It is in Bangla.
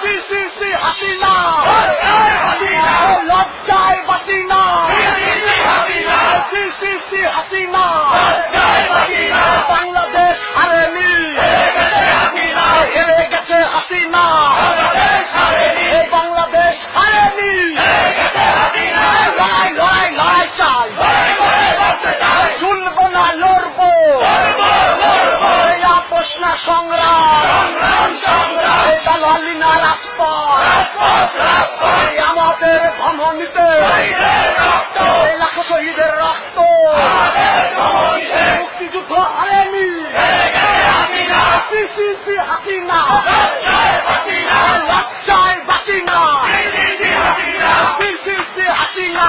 সি সি হাসিনা লজ্জায় বাঁচি না। হাসিনা বাংলাদেশ হারেনি। হেরে গেছে হাসিনা সংগ্রাম না রাজপথ আমাদের ধমনীতে লাখো শহীদের রক্ত মুক্তিযুদ্ধ সি হাসিনা লজ্জায় বাঁচি হাসিনা